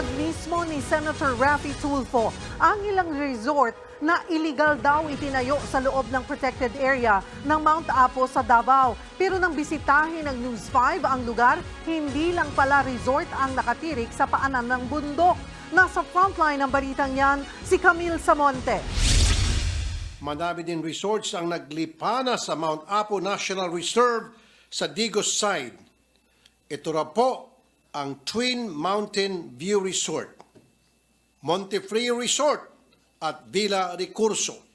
Ipinahayag mismo ni Senator Raffy Tulfo ang ilang resort na illegal daw itinayo sa loob ng protected area ng Mount Apo sa Davao. Pero nang bisitahin ng News 5 ang lugar, hindi lang pala resort ang nakatirik sa paanan ng bundok. Nasa frontline ng balitang yan, si Camille Samonte. Madami din resorts ang naglipana sa Mount Apo National Reserve sa Digos side. Ito ra po ang Twin Mountain View Resort, Montefrio Resort at Villa Recurso.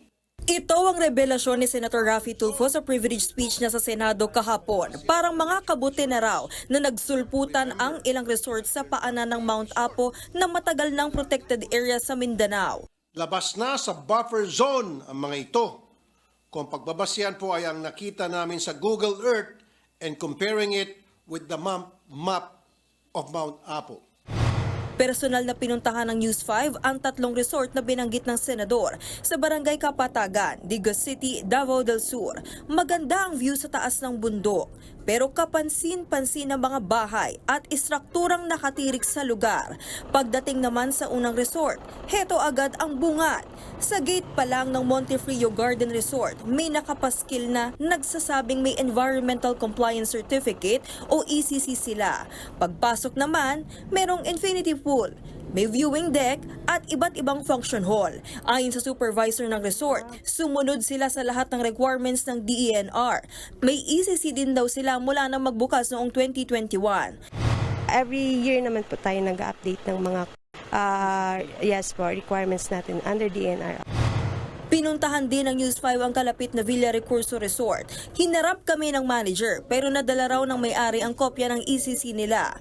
Ito ang revelasyon ni Senator Raffy Tulfo sa privilege speech niya sa Senado kahapon. Parang mga kabuti na raw na nagsulputan ang ilang resort sa paanan ng Mount Apo na matagal ng protected area sa Mindanao. Labas na sa buffer zone ang mga ito. Kung pagbabasihan po ay ang nakita namin sa Google Earth and comparing it with the map, map of Mount Apo. Personal na pinuntahan ng News 5 ang tatlong resort na binanggit ng senador sa Barangay Kapatagan, Digos City, Davao del Sur. Maganda ang view sa taas ng bundok, pero kapansin-pansin ang mga bahay at istrukturang nakatirik sa lugar. Pagdating naman sa unang resort, heto agad ang bungad. Sa gate pa lang ng Montefrio Garden Resort, may nakapaskil na nagsasabing may Environmental Compliance Certificate o ECC sila. Pagpasok naman, merong infinity pool, may viewing deck at iba't ibang function hall. Ayon sa supervisor ng resort, sumunod sila sa lahat ng requirements ng DENR. May ECC din daw sila mula nang magbukas noong 2021. Every year naman po tayo nag-update ng mga ah, yes po, requirements natin under DNR. Pinuntahan din ng News 5 ang kalapit na Villa Recurso Resort. Hinarap kami ng manager pero nadala raw ng may-ari ang kopya ng ECC nila.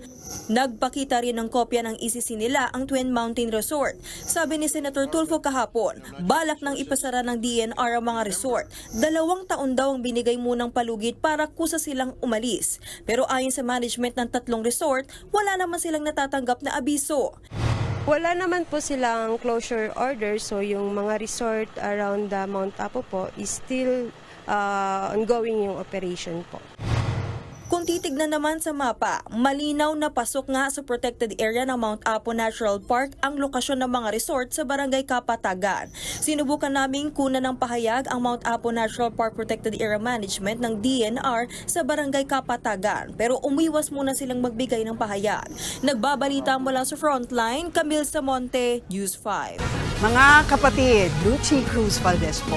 Nagpakita rin ng kopya ng ECC nila ang Twin Mountain Resort. Sabi ni Senator Tulfo kahapon, balak nang ipasara ng DNR ang mga resort. Dalawang taon daw ang binigay munang palugit para kusa silang umalis. Pero ayon sa management ng tatlong resort, wala naman silang natatanggap na abiso. Wala naman po silang closure order, so yung mga resort around the Mount Apo po is still ah, ongoing yung operation po. Kung titignan naman sa mapa, malinaw na pasok nga sa protected area ng Mount Apo Natural Park ang lokasyon ng mga resort sa Barangay Kapatagan. Sinubukan naming kunan ng pahayag ang Mount Apo Natural Park Protected Area Management ng DNR sa Barangay Kapatagan pero umiwas muna silang magbigay ng pahayag. Nagbabalita mula sa Frontline, Camille Samonte, News 5. Mga kapatid, Lucy Cruz Valdez po,